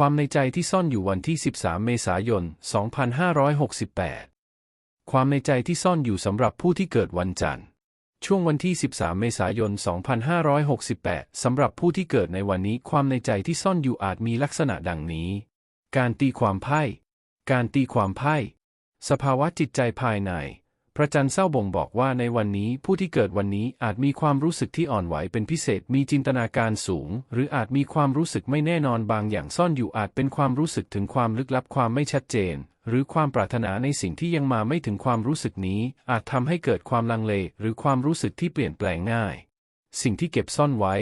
ความในใจที่ซ่อนอยู่วันที่ 13 เมษายน 2568 ความในใจที่ซ่อนอยู่สำหรับผู้ที่เกิดวันจันทร์ ช่วงวันที่ 13 เมษายน 2568 สำหรับผู้ที่เกิดในวันนี้ ความในใจที่ซ่อนอยู่อาจมีลักษณะดังนี้ การตีความไพ่ การตีความไพ่ สภาวะจิตใจภายใน พระจันทร์เศร้าบ่งบอกว่าในวันนี้ผู้ที่เกิดวันนี้อาจมีความรู้สึกที่อ่อนไหวเป็นพิเศษมีจินตนาการสูง หรืออาจมีความรู้สึกไม่แน่นอนบางอย่างซ่อนอยู่อาจเป็นความรู้สึกถึงความลึกลับความไม่ชัดเจน หรือความปรารถนาในสิ่งที่ยังมาไม่ถึงความรู้สึกนี้ อาจทำให้เกิดความลังเล หรือความรู้สึกที่เปลี่ยนแปลงง่าย สิ่งที่เก็บซ่อนไว้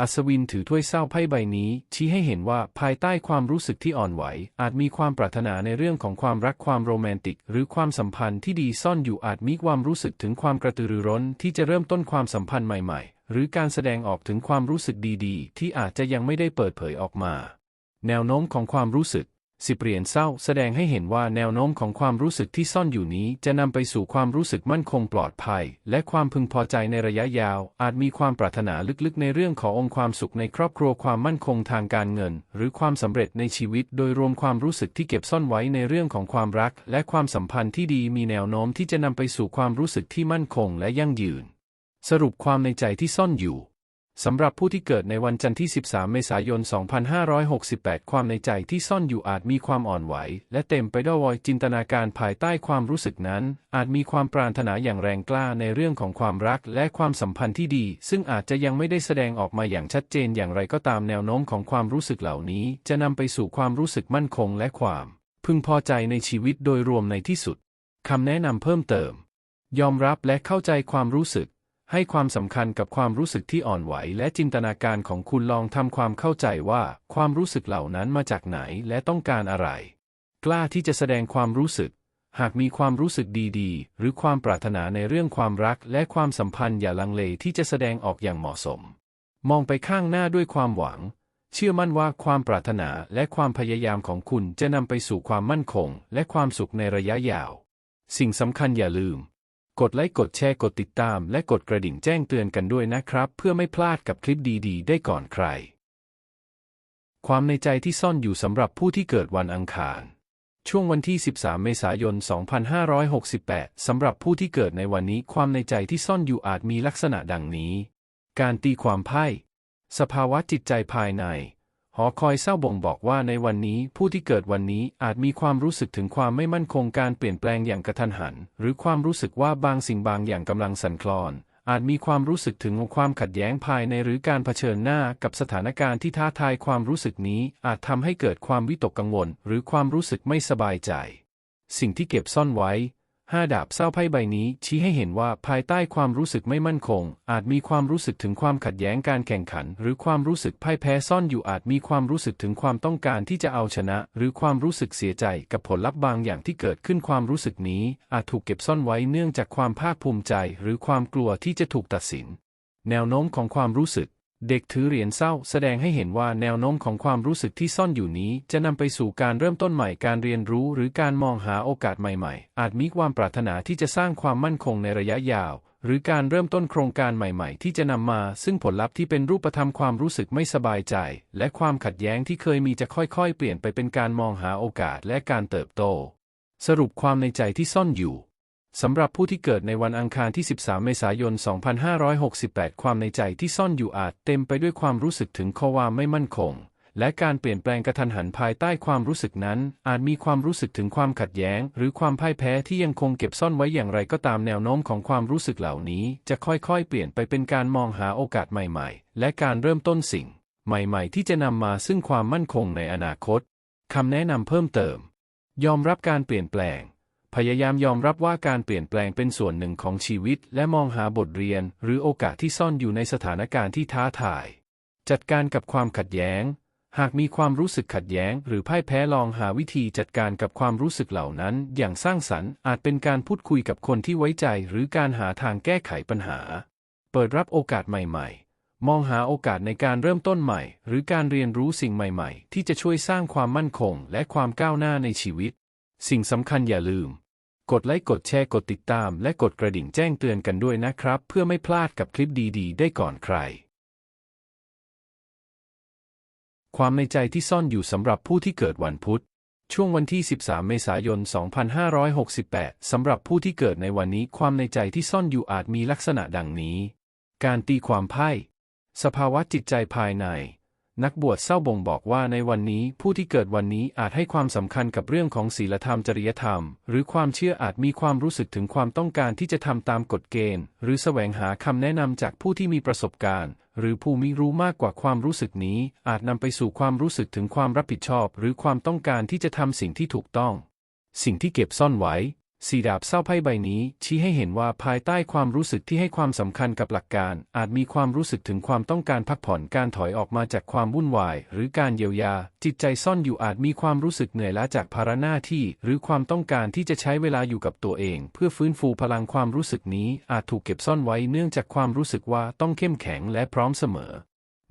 อัศวินถือถ้วยเศร้าไพ่ใบนี้ ชี้ให้เห็นว่าภายใต้ความรู้สึกที่อ่อนไหว อาจมีความปรารถนาในเรื่องของความรักความโรแมนติก หรือความสัมพันธ์ที่ดีซ่อนอยู่อาจมีความรู้สึกถึงความกระตือรือร้น ที่จะเริ่มต้นความสัมพันธ์ใหม่ๆ หรือการแสดงออกถึงความรู้สึกดีๆ ที่อาจจะยังไม่ได้เปิดเผยออกมา แนวโน้มของความรู้สึก สิบเหรียญเศร้าแสดงให้เห็นว่าแนวโน้มของความรู้สึกที่ซ่อนอยู่นี้จะนำไปสู่ความรู้สึกมั่นคงปลอดภัย และความพึงพอใจในระยะยาว อาจมีความปรารถนาลึกๆ ในเรื่องขององค์ความสุขในครอบครัวความมั่นคงทางการเงิน หรือความสำเร็จในชีวิต โดยรวมความรู้สึกที่เก็บซ่อนไว้ในเรื่องของความรัก และความสัมพันธ์ที่ดีมีแนวโน้มที่จะนำไปสู่ความรู้สึกที่มั่นคงและยั่งยืน สรุปความในใจที่ซ่อนอยู่ สำหรับผู้ที่เกิดในวันจันทร์ที่ 13 เมษายน 2568 ความในใจที่ซ่อนอยู่อาจมีความอ่อนไหว และเต็มไปด้วยจินตนาการภายใต้ความรู้สึกนั้น อาจมีความปรารถนาอย่างแรงกล้าในเรื่องของความรักและความสัมพันธ์ที่ดี ซึ่งอาจจะยังไม่ได้แสดงออกมาอย่างชัดเจนอย่างไรก็ตามแนวโน้มของความรู้สึกเหล่านี้ จะนำไปสู่ความรู้สึกมั่นคงและความ พึงพอใจในชีวิตโดยรวมในที่สุดคำแนะนำเพิ่มเติม ยอมรับและเข้าใจความรู้สึก ให้ความสำคัญกับความรู้สึกที่อ่อนไหว และจินตนาการของคุณลองทำความเข้าใจว่าความรู้สึกเหล่านั้นมาจากไหนและต้องการอะไร กล้าที่จะแสดงความรู้สึก หากมีความรู้สึกดีๆ หรือความปรารถนาในเรื่องความรักและความสัมพันธ์อย่าลังเลที่จะแสดงออกอย่างเหมาะสม มองไปข้างหน้าด้วยความหวัง เชื่อมั่นว่าความปรารถนาและความพยายามของคุณจะนำไปสู่ความมั่นคง และความสุขในระยะยาว สิ่งสำคัญอย่าลืม กดไลค์กดแชร์กดติดตามและกดกระดิ่งแจ้งเตือนกันด้วยนะครับ เพื่อไม่พลาดกับคลิปดีๆ ได้ก่อนใคร ความในใจที่ซ่อนอยู่สำหรับผู้ที่เกิดวันอังคาร ช่วงวันที่ 13 เมษายน 2568 สำหรับผู้ที่เกิดในวันนี้ความในใจที่ซ่อนอยู่อาจมีลักษณะดังนี้ การตีความไพ่ สภาวะจิตใจภายใน หอคอยเศร้าบ่งบอกว่าในวันนี้ผู้ที่เกิดวันนี้อาจมีความรู้สึกถึงความไม่มั่นคงการเปลี่ยนแปลงอย่างกระทันหัน หรือความรู้สึกว่าบางสิ่งบางอย่างกำลังสั่นคลอน อาจมีความรู้สึกถึงความขัดแย้งภายในหรือการเผชิญหน้ากับสถานการณ์ที่ท้าทายความรู้สึกนี้อาจทำให้เกิดความวิตกกังวล หรือความรู้สึกไม่สบายใจ สิ่งที่เก็บซ่อนไว้ ห้าดาบเศร้าไพ่ใบนี้ชี้ให้เห็นว่าภายใต้ความรู้สึกไม่มั่นคง อาจมีความรู้สึกถึงความขัดแย้งการแข่งขัน หรือความรู้สึกพ่ายแพ้ซ่อนอยู่อาจมีความรู้สึกถึงความต้องการที่จะเอาชนะ หรือความรู้สึกเสียใจกับผลลัพธ์บางอย่างที่เกิดขึ้นความรู้สึกนี้ อาจถูกเก็บซ่อนไว้เนื่องจากความภาคภูมิใจ หรือความกลัวที่จะถูกตัดสิน แนวโน้มของความรู้สึก เด็กถือเหรียญเศร้าแสดงให้เห็นว่าแนวโน้มของความรู้สึกที่ซ่อนอยู่นี้ จะนำไปสู่การเริ่มต้นใหม่การเรียนรู้หรือการมองหาโอกาสใหม่ๆ อาจมีความปรารถนาที่จะสร้างความมั่นคงในระยะยาว หรือการเริ่มต้นโครงการใหม่ๆ ที่จะนำมาซึ่งผลลัพธ์ที่เป็นรูปธรรมความรู้สึกไม่สบายใจ และความขัดแย้งที่เคยมีจะค่อยๆ เปลี่ยนไปเป็นการมองหาโอกาสและการเติบโต สรุปความในใจที่ซ่อนอยู่ สำหรับผู้ที่เกิดในวันอังคารที่ 13 เมษายน 2568 ความในใจที่ซ่อนอยู่อาจเต็มไปด้วยความรู้สึกถึงความไม่มั่นคง และการเปลี่ยนแปลงกระทันหันภายใต้ความรู้สึกนั้น อาจมีความรู้สึกถึงความขัดแย้ง หรือความพ่ายแพ้ที่ยังคงเก็บซ่อนไว้อย่างไรก็ตามแนวโน้มของความรู้สึกเหล่านี้ จะค่อยๆ เปลี่ยนไปเป็นการมองหาโอกาสใหม่ๆ และการเริ่มต้นสิ่ง ใหม่ๆ ที่จะนำมาซึ่งความมั่นคงในอนาคตคำแนะนำเพิ่มเติม ยอมรับการเปลี่ยนแปลง พยายามยอมรับว่าการเปลี่ยนแปลงเป็นส่วนหนึ่งของชีวิต และมองหาบทเรียน หรือโอกาสที่ซ่อนอยู่ในสถานการณ์ที่ท้าทาย จัดการกับความขัดแย้ง หากมีความรู้สึกขัดแย้ง หรือพ่ายแพ้ลองหาวิธีจัดการกับความรู้สึกเหล่านั้น อย่างสร้างสรรค์อาจเป็นการพูดคุยกับคนที่ไว้ใจ หรือการหาทางแก้ไขปัญหา เปิดรับโอกาสใหม่ๆ มองหาโอกาสในการเริ่มต้นใหม่ หรือการเรียนรู้สิ่งใหม่ ๆ ที่จะช่วยสร้างความมั่นคง และความก้าวหน้าในชีวิต สิ่งสำคัญอย่าลืม กดไลค์กดแชร์กดติดตาม และกดกระดิ่งแจ้งเตือนกันด้วยนะครับ เพื่อไม่พลาดกับคลิปดีๆ ได้ก่อนใคร ความในใจที่ซ่อนอยู่สำหรับผู้ที่เกิดวันพุธ ช่วงวันที่ 13 เมษายน 2568 สำหรับผู้ที่เกิดในวันนี้ความในใจที่ซ่อนอยู่อาจมีลักษณะดังนี้ การตีความไพ่ สภาวะจิตใจภายใน นักบวชเศร้าบ่งบอกว่าในวันนี้ผู้ที่เกิดวันนี้อาจให้ความสำคัญกับเรื่องของศีลธรรมจริยธรรม หรือความเชื่ออาจมีความรู้สึกถึงความต้องการที่จะทำตามกฎเกณฑ์ หรือแสวงหาคำแนะนำจากผู้ที่มีประสบการณ์ หรือผู้มีรู้มากกว่าความรู้สึกนี้ อาจนำไปสู่ความรู้สึกถึงความรับผิดชอบ หรือความต้องการที่จะทำสิ่งที่ถูกต้อง สิ่งที่เก็บซ่อนไว้ สีดาบเศร้าไพ่ใบนี้ ชี้ให้เห็นว่าภายใต้ความรู้สึกที่ให้ความสำคัญกับหลักการ อาจมีความรู้สึกถึงความต้องการพักผ่อนการถอยออกมาจากความวุ่นวาย หรือการเยียวยา จิตใจซ่อนอยู่อาจมีความรู้สึกเหนื่อยล้าจากภาระหน้าที่ หรือความต้องการที่จะใช้เวลาอยู่กับตัวเอง เพื่อฟื้นฟูพลังความรู้สึกนี้ อาจถูกเก็บซ่อนไว้เนื่องจากความรู้สึกว่าต้องเข้มแข็งและพร้อมเสมอ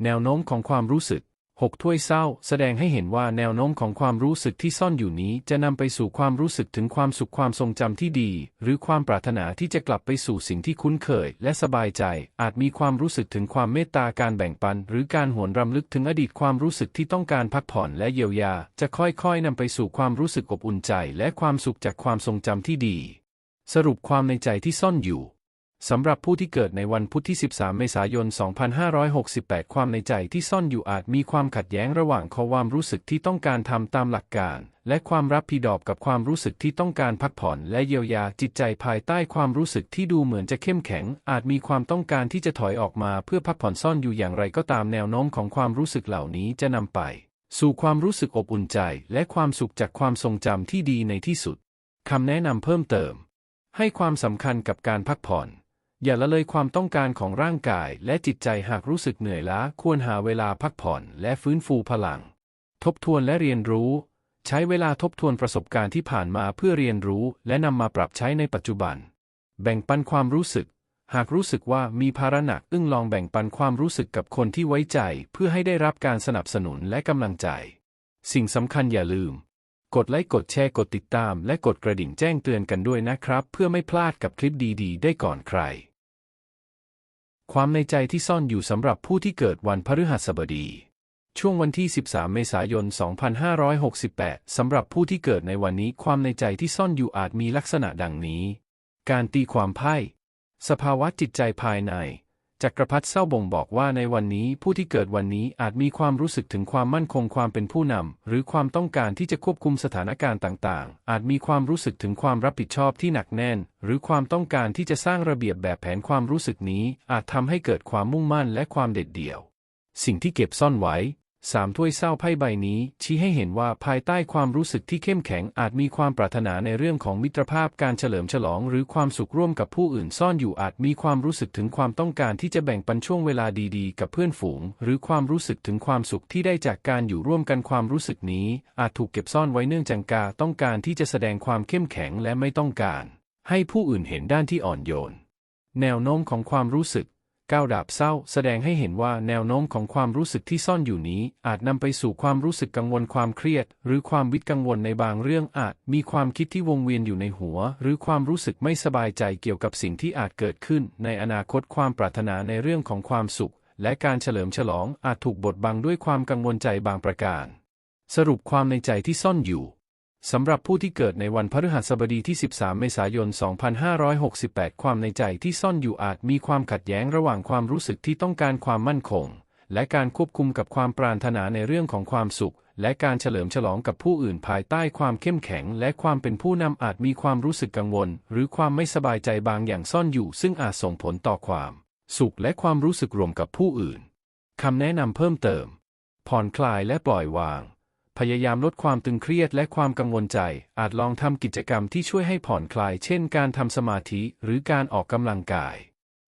แนวโน้มของความรู้สึก หกถ้วยเศร้าแสดงให้เห็นว่าแนวโน้มของความรู้สึกที่ซ่อนอยู่นี้จะนำไปสู่ความรู้สึกถึงความสุขความทรงจำที่ดี หรือความปรารถนาที่จะกลับไปสู่สิ่งที่คุ้นเคย และสบายใจ อาจมีความรู้สึกถึงความเมตตาการแบ่งปัน หรือการหวนรำลึกถึงอดีตความรู้สึกที่ต้องการพักผ่อนและเยียวยา จะค่อยๆนำไปสู่ความรู้สึกอบอุ่นใจ และความสุขจากความทรงจำที่ดี สรุปความในใจที่ซ่อนอยู่ สำหรับผู้ที่เกิดในวันพุธที่ 13 เมษายน 2568 ความในใจที่ซ่อนอยู่อาจมีความขัดแย้งระหว่างความรู้สึกที่ต้องการทำตามหลักการ และความรับผิดชอบกับความรู้สึกที่ต้องการพักผ่อนและเยียวยาจิตใจภายใต้ความรู้สึกที่ดูเหมือนจะเข้มแข็ง อาจมีความต้องการที่จะถอยออกมาเพื่อพักผ่อนซ่อนอยู่อย่างไรก็ตามแนวโน้มของความรู้สึกเหล่านี้จะนำไป สู่ความรู้สึกอบอุ่นใจ และความสุขจากความทรงจำที่ดีในที่สุดคำแนะนำเพิ่มเติม ให้ความสำคัญกับการพักผ่อน อย่าละเลยความต้องการของร่างกายและจิตใจหากรู้สึกเหนื่อยล้าควรหาเวลาพักผ่อนและฟื้นฟูพลัง ทบทวนและเรียนรู้ ใช้เวลาทบทวนประสบการณ์ที่ผ่านมาเพื่อเรียนรู้และนำมาปรับใช้ในปัจจุบัน แบ่งปันความรู้สึก หากรู้สึกว่ามีภาระหนักอึ้งลองแบ่งปันความรู้สึกกับคนที่ไว้ใจ เพื่อให้ได้รับการสนับสนุนและกำลังใจ สิ่งสำคัญอย่าลืม กดไลค์กดแชร์กดติดตาม และกดกระดิ่งแจ้งเตือนกันด้วยนะครับ เพื่อไม่พลาดกับคลิปดี ๆ ได้ก่อนใคร ความในใจที่ซ่อนอยู่สำหรับผู้ที่เกิดวันพฤหัสบดี ช่วงวันที่ 13 เมษายน 2568 สำหรับผู้ที่เกิดในวันนี้ความในใจที่ซ่อนอยู่อาจมีลักษณะดังนี้ การตีความไพ่ สภาวะจิตใจภายใน จักรพรรดิเศร้าบ่งบอกว่าในวันนี้ผู้ที่เกิดวันนี้อาจมีความรู้สึกถึงความมั่นคงความเป็นผู้นำหรือความต้องการที่จะควบคุมสถานการณ์ต่างๆ อาจมีความรู้สึกถึงความรับผิดชอบที่หนักแน่น หรือความต้องการที่จะสร้างระเบียบแบบแผนความรู้สึกนี้ อาจทำให้เกิดความมุ่งมั่นและความเด็ดเดี่ยว สิ่งที่เก็บซ่อนไว้ สามถ้วยเศร้าไพ่ใบนี้ ชี้ให้เห็นว่าภายใต้ความรู้สึกที่เข้มแข็งอาจมีความปรารถนาในเรื่องของมิตรภาพการเฉลิมฉลอง หรือความสุขร่วมกับผู้อื่นซ่อนอยู่อาจมีความรู้สึกถึงความต้องการที่จะแบ่งปันช่วงเวลาดีๆ กับเพื่อนฝูง หรือความรู้สึกถึงความสุขที่ได้จากการอยู่ร่วมกันความรู้สึกนี้ อาจถูกเก็บซ่อนไว้เนื่องจากกาต้องการที่จะแสดงความเข้มแข็งและไม่ต้องการ ให้ผู้อื่นเห็นด้านที่อ่อนโยน แนวโน้มของความรู้สึก ก้าวดาบเศร้า แสดงให้เห็นว่าแนวโน้มของความรู้สึกที่ซ่อนอยู่นี้ อาจนำไปสู่ความรู้สึกกังวลความเครียด หรือความวิตกังวลในบางเรื่องอาจ มีความคิดที่วงเวียนอยู่ในหัว หรือความรู้สึกไม่สบายใจเกี่ยวกับสิ่งที่อาจเกิดขึ้น ในอนาคตความปรารถนาในเรื่องของความสุข และการเฉลิมฉลองอาจถูกบดบังด้วยความกังวลใจบางประการ สรุปความในใจที่ซ่อนอยู่ สำหรับผู้ที่เกิดในวันพฤหัสบดีที่ 13 เมษายน 2568 ความในใจที่ซ่อนอยู่อาจมีความขัดแย้งระหว่างความรู้สึกที่ต้องการความมั่นคง และการควบคุมกับความปรารถนาในเรื่องของความสุข และการเฉลิมฉลองกับผู้อื่นภายใต้ความเข้มแข็ง และความเป็นผู้นำอาจมีความรู้สึกกังวล หรือความไม่สบายใจบางอย่างซ่อนอยู่ ซึ่งอาจส่งผลต่อความ สุขและความรู้สึกรวมกับผู้อื่นคำแนะนำเพิ่มเติม ผ่อนคลายและปล่อยวาง พยายามลดความตึงเครียดและความกังวลใจ อาจลองทำกิจกรรมที่ช่วยให้ผ่อนคลาย เช่นการทำสมาธิหรือการออกกำลังกาย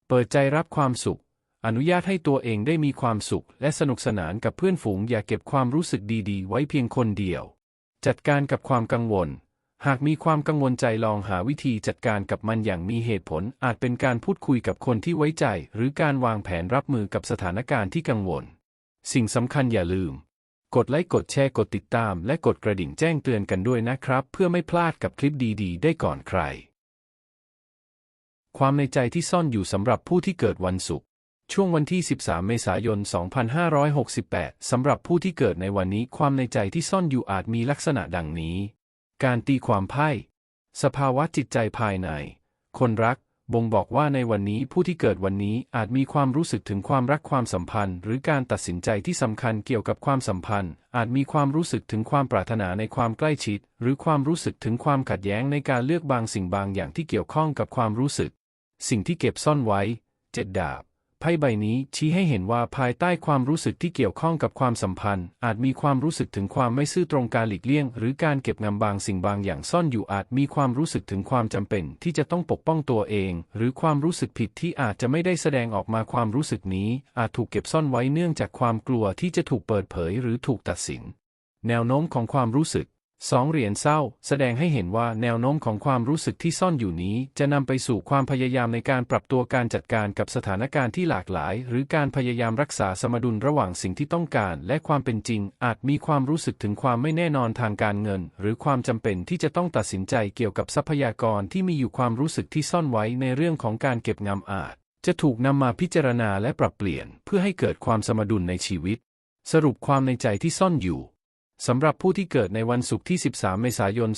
เปิดใจรับความสุข อนุญาตให้ตัวเองได้มีความสุข และสนุกสนานกับเพื่อนฝูง อย่าเก็บความรู้สึกดีๆ ไว้เพียงคนเดียว จัดการกับความกังวล หากมีความกังวลใจลองหาวิธีจัดการกับมันอย่างมีเหตุผล อาจเป็นการพูดคุยกับคนที่ไว้ใจ หรือการวางแผนรับมือกับสถานการณ์ที่กังวล สิ่งสำคัญอย่าลืม กดไลค์กดแชร์กดติดตาม และกดกระดิ่งแจ้งเตือนกันด้วยนะครับ เพื่อไม่พลาดกับคลิปดีๆ ได้ก่อนใคร ความในใจที่ซ่อนอยู่สำหรับผู้ที่เกิดวันศุกร์ช่วงวันที่ 13 เมษายน 2568 สำหรับผู้ที่เกิดในวันนี้ความในใจที่ซ่อนอยู่อาจมีลักษณะดังนี้ การตีความไพ่ สภาวะจิตใจภายใน คนรัก บ่งบอกว่าในวันนี้ผู้ที่เกิดวันนี้อาจมีความรู้สึกถึงความรักความสัมพันธ์ หรือการตัดสินใจที่สำคัญเกี่ยวกับความสัมพันธ์ อาจมีความรู้สึกถึงความปรารถนาในความใกล้ชิด หรือความรู้สึกถึงความขัดแย้งในการเลือกบางสิ่งบางอย่างที่เกี่ยวข้องกับความรู้สึก สิ่งที่เก็บซ่อนไว้เจ็ดดาบ พ่ใบนี้ชี้ให้เห็นว่าภายใต้ความรู้สึกที่เกี่ยวข้องกับความสัมพันธ์ อาจมีความรู้สึกถึงความไม่ซื่อตรงการหลีกเลี่ยง หรือการเก็บงำบางสิ่งบางอย่างซ่อนอยู่อาจมีความรู้สึกถึงความจำเป็น ที่จะต้องปกป้องตัวเอง หรือความรู้สึกผิดที่อาจจะไม่ได้แสดงออกมาความรู้สึกนี้ อาจถูกเก็บซ่อนไว้เนื่องจากความกลัวที่จะถูกเปิดเผย หรือถูกตัดสิน แนวโน้มของความรู้สึก สองเหรียญเศร้า แสดงให้เห็นว่าแนวโน้มของความรู้สึกที่ซ่อนอยู่นี้ จะนำไปสู่ความพยายามในการปรับตัวการจัดการกับสถานการณ์ที่หลากหลาย หรือการพยายามรักษาสมดุลระหว่างสิ่งที่ต้องการ และความเป็นจริง อาจมีความรู้สึกถึงความไม่แน่นอนทางการเงิน หรือความจำเป็นที่จะต้องตัดสินใจเกี่ยวกับทรัพยากรที่มีอยู่ความรู้สึกที่ซ่อนไว้ในเรื่องของการเก็บงำอาจ จะถูกนำมาพิจารณาและปรับเปลี่ยน เพื่อให้เกิดความสมดุลในชีวิต สรุปความในใจที่ซ่อนอยู่ สำหรับผู้ที่เกิดในวันศุกร์ที่ 13 เมษายน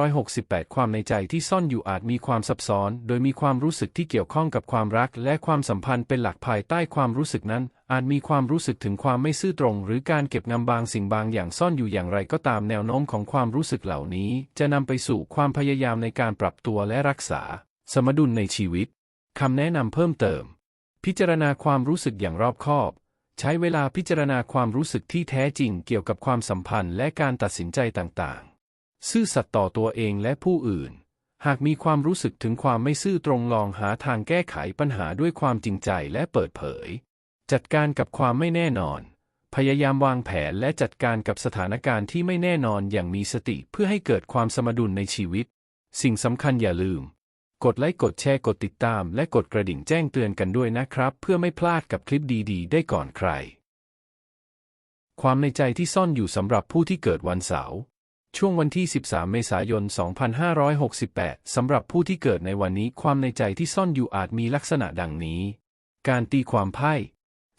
2568 ความในใจที่ซ่อนอยู่อาจมีความซับซ้อน โดยมีความรู้สึกที่เกี่ยวข้องกับความรัก และความสัมพันธ์เป็นหลักภายใต้ความรู้สึกนั้น อาจมีความรู้สึกถึงความไม่ซื่อตรง หรือการเก็บงำบางสิ่งบางอย่างซ่อนอยู่อย่างไรก็ตามแนวโน้มของความรู้สึกเหล่านี้ จะนำไปสู่ความพยายามในการปรับตัวและรักษา สมดุลในชีวิตคำแนะนำเพิ่มเติม พิจารณาความรู้สึกอย่างรอบคอบ ใช้เวลาพิจารณาความรู้สึกที่แท้จริงเกี่ยวกับความสัมพันธ์และการตัดสินใจต่างๆ ซื่อสัตย์ต่อตัวเองและผู้อื่น หากมีความรู้สึกถึงความไม่ซื่อตรงลองหาทางแก้ไขปัญหาด้วยความจริงใจและเปิดเผย จัดการกับความไม่แน่นอน พยายามวางแผนและจัดการกับสถานการณ์ที่ไม่แน่นอนอย่างมีสติเพื่อให้เกิดความสมดุลในชีวิต สิ่งสำคัญอย่าลืม กดไลค์กดแชร์กดติดตาม และกดกระดิ่งแจ้งเตือนกันด้วยนะครับ เพื่อไม่พลาดกับคลิปดีๆ ได้ก่อนใคร ความในใจที่ซ่อนอยู่สำหรับผู้ที่เกิดวันเสาร์ช่วงวันที่ 13 เมษายน 2568 สำหรับผู้ที่เกิดในวันนี้ความในใจที่ซ่อนอยู่อาจมีลักษณะดังนี้ การตีความไพ่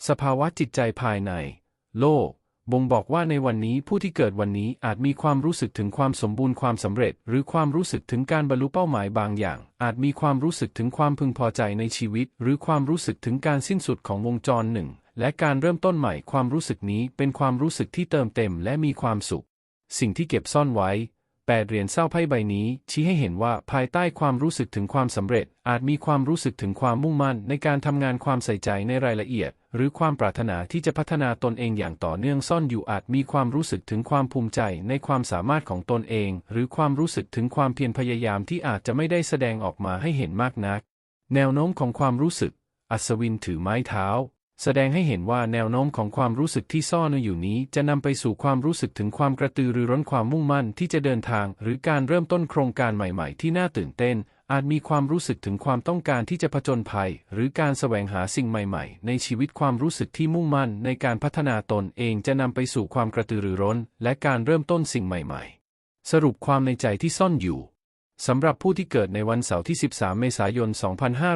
สภาวะจิตใจภายใน โลก บ่งบอกว่าในวันนี้ผู้ที่เกิดวันนี้อาจมีความรู้สึกถึงความสมบูรณ์ความสำเร็จ หรือความรู้สึกถึงการบรรลุเป้าหมายบางอย่าง อาจมีความรู้สึกถึงความพึงพอใจในชีวิต หรือความรู้สึกถึงการสิ้นสุดของวงจรหนึ่ง และการเริ่มต้นใหม่ความรู้สึกนี้เป็นความรู้สึกที่เติมเต็มและมีความสุข สิ่งที่เก็บซ่อนไว้ แปดเหรียญเศร้าไพ่ใบนี้ ชี้ให้เห็นว่าภายใต้ความรู้สึกถึงความสำเร็จ อาจมีความรู้สึกถึงความมุ่งมั่น ในการทำงานความใส่ใจในรายละเอียด หรือความปรารถนาที่จะพัฒนาตนเองอย่างต่อเนื่องซ่อนอยู่อาจมีความรู้สึกถึงความภูมิใจในความสามารถของตนเอง หรือความรู้สึกถึงความเพียรพยายามที่อาจจะไม่ได้แสดงออกมาให้เห็นมากนัก แนวโน้มของความรู้สึก อัศวินถือไม้เท้า แสดงให้เห็นว่าแนวโน้มของความรู้สึกที่ซ่อนอยู่นี้ จะนำไปสู่ความรู้สึกถึงความกระตือรือร้นความมุ่งมั่นที่จะเดินทาง หรือการเริ่มต้นโครงการใหม่ๆ ที่น่าตื่นเต้น อาจมีความรู้สึกถึงความต้องการที่จะผจญภัย หรือการแสวงหาสิ่งใหม่ๆ ในชีวิตความรู้สึกที่มุ่งมั่น ในการพัฒนาตนเองจะนำไปสู่ความกระตือรือร้น และการเริ่มต้นสิ่งใหม่ ๆ สรุปความในใจที่ซ่อนอยู่ สำหรับผู้ที่เกิดในวันเสาร์ที่ 13 เมษายน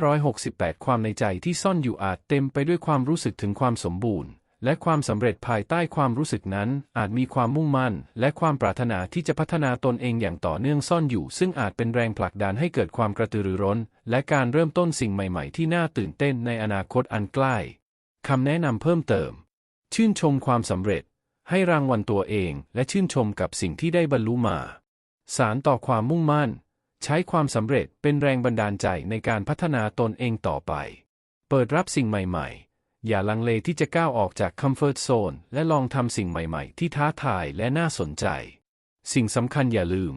2568 ความในใจที่ซ่อนอยู่อาจเต็มไปด้วยความรู้สึกถึงความสมบูรณ์ และความสำเร็จภายใต้ความรู้สึกนั้น อาจมีความมุ่งมั่น และความปรารถนาที่จะพัฒนาตนเองอย่างต่อเนื่องซ่อนอยู่ ซึ่งอาจเป็นแรงผลักดันให้เกิดความกระตือรือร้น และการเริ่มต้นสิ่งใหม่ๆ ที่น่าตื่นเต้นในอนาคตอันใกล้คำแนะนำเพิ่มเติม ชื่นชมความสำเร็จ ให้รางวัลตัวเอง และชื่นชมกับสิ่งที่ได้บรรลุมา สารต่อความมุ่งมั่น ใช้ความสำเร็จเป็นแรงบันดาลใจในการพัฒนาตนเองต่อไป เปิดรับสิ่งใหม่ๆ อย่าลังเลที่จะก้าวออกจากคอมฟอร์ทโซนและลองทำสิ่งใหม่ๆ ที่ท้าทายและน่าสนใจ สิ่งสำคัญอย่าลืม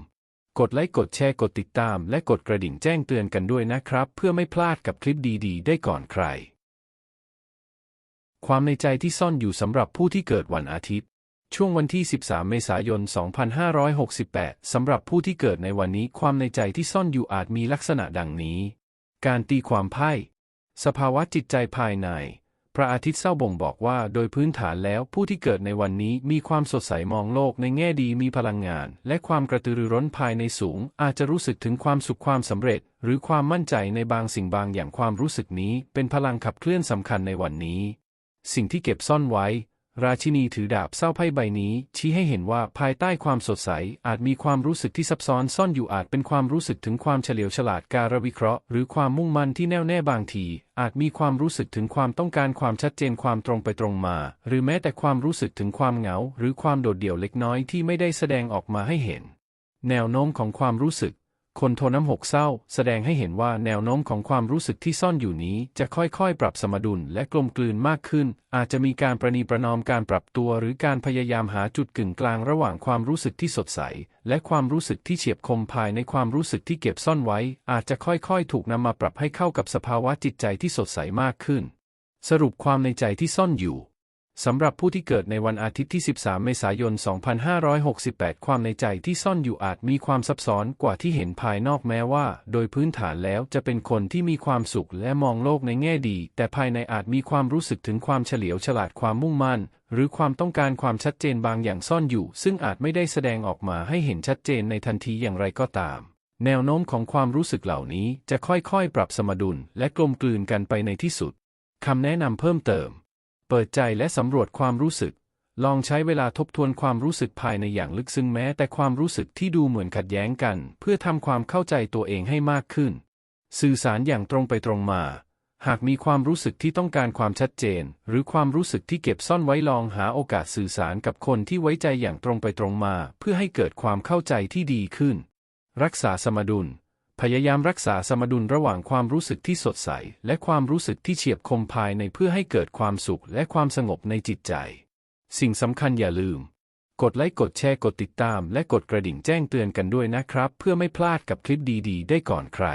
กดไลค์กดแชร์กดติดตาม และกดกระดิ่งแจ้งเตือนกันด้วยนะครับ เพื่อไม่พลาดกับคลิปดีๆ ได้ก่อนใคร ความในใจที่ซ่อนอยู่สำหรับผู้ที่เกิดวันอาทิตย์ ช่วงวันที่ 13 เมษายน 2568 สำหรับผู้ที่เกิดในวันนี้ความในใจที่ซ่อนอยู่อาจมีลักษณะดังนี้ การตีความไพ่ สภาวะจิตใจภายใน พระอาทิตย์เศร้าบ่งบอกว่าโดยพื้นฐานแล้วผู้ที่เกิดในวันนี้มีความสดใสมองโลกในแง่ดีมีพลังงาน และความกระตือรือร้นภายในสูง อาจจะรู้สึกถึงความสุขความสำเร็จ หรือความมั่นใจในบางสิ่งบางอย่างความรู้สึกนี้ เป็นพลังขับเคลื่อนสำคัญในวันนี้ สิ่งที่เก็บซ่อนไว้ ราชินีถือดาบเศร้าไพ่ใบนี้ ชี้ให้เห็นว่าภายใต้ความสดใส อาจมีความรู้สึกที่ซับซ้อนซ่อนอยู่อาจเป็นความรู้สึกถึงความเฉลียวฉลาดการวิเคราะห์ หรือความมุ่งมั่นที่แน่วแน่บางที อาจมีความรู้สึกถึงความต้องการความชัดเจนความตรงไปตรงมา หรือแม้แต่ความรู้สึกถึงความเหงา หรือความโดดเดี่ยวเล็กน้อยที่ไม่ได้แสดงออกมาให้เห็น แนวโน้มของความรู้สึก คนโทน้ำหกเศร้า แสดงให้เห็นว่าแนวโน้มของความรู้สึกที่ซ่อนอยู่นี้ จะค่อยๆ ปรับสมดุลและกลมกลืนมากขึ้น อาจจะมีการประนีประนอมการปรับตัว หรือการพยายามหาจุดกึ่งกลางระหว่างความรู้สึกที่สดใส และความรู้สึกที่เฉียบคมภายในความรู้สึกที่เก็บซ่อนไว้ อาจจะค่อยๆ ถูกนำมาปรับให้เข้ากับสภาวะจิตใจที่สดใสมากขึ้น สรุปความในใจที่ซ่อนอยู่ สำหรับผู้ที่เกิดในวันอาทิตย์ที่ 13 เมษายน 2568 ความในใจที่ซ่อนอยู่อาจมีความซับซ้อนกว่าที่เห็นภายนอกแม้ว่า โดยพื้นฐานแล้วจะเป็นคนที่มีความสุขและมองโลกในแง่ดี แต่ภายในอาจมีความรู้สึกถึงความเฉลียวฉลาดความมุ่งมั่น หรือความต้องการความชัดเจนบางอย่างซ่อนอยู่ ซึ่งอาจไม่ได้แสดงออกมาให้เห็นชัดเจนในทันทีอย่างไรก็ตาม แนวโน้มของความรู้สึกเหล่านี้จะค่อยๆ ปรับสมดุล และกลมกลืนกันไปในที่สุดคำแนะนำเพิ่มเติม เปิดใจและสำรวจความรู้สึก ลองใช้เวลาทบทวนความรู้สึกภายในอย่างลึกซึ้งแม้แต่ความรู้สึกที่ดูเหมือนขัดแย้งกัน เพื่อทำความเข้าใจตัวเองให้มากขึ้น สื่อสารอย่างตรงไปตรงมา หากมีความรู้สึกที่ต้องการความชัดเจน หรือความรู้สึกที่เก็บซ่อนไว้ลองหาโอกาสสื่อสารกับคนที่ไว้ใจอย่างตรงไปตรงมา เพื่อให้เกิดความเข้าใจที่ดีขึ้น รักษาสมดุล พยายามรักษาสมดุลระหว่างความรู้สึกที่สดใส และความรู้สึกที่เฉียบคมภายในเพื่อให้เกิดความสุขและความสงบในจิตใจ สิ่งสำคัญอย่าลืม กดไลค์กดแชร์กดติดตาม และกดกระดิ่งแจ้งเตือนกันด้วยนะครับ เพื่อไม่พลาดกับคลิปดี ๆ ได้ก่อนใคร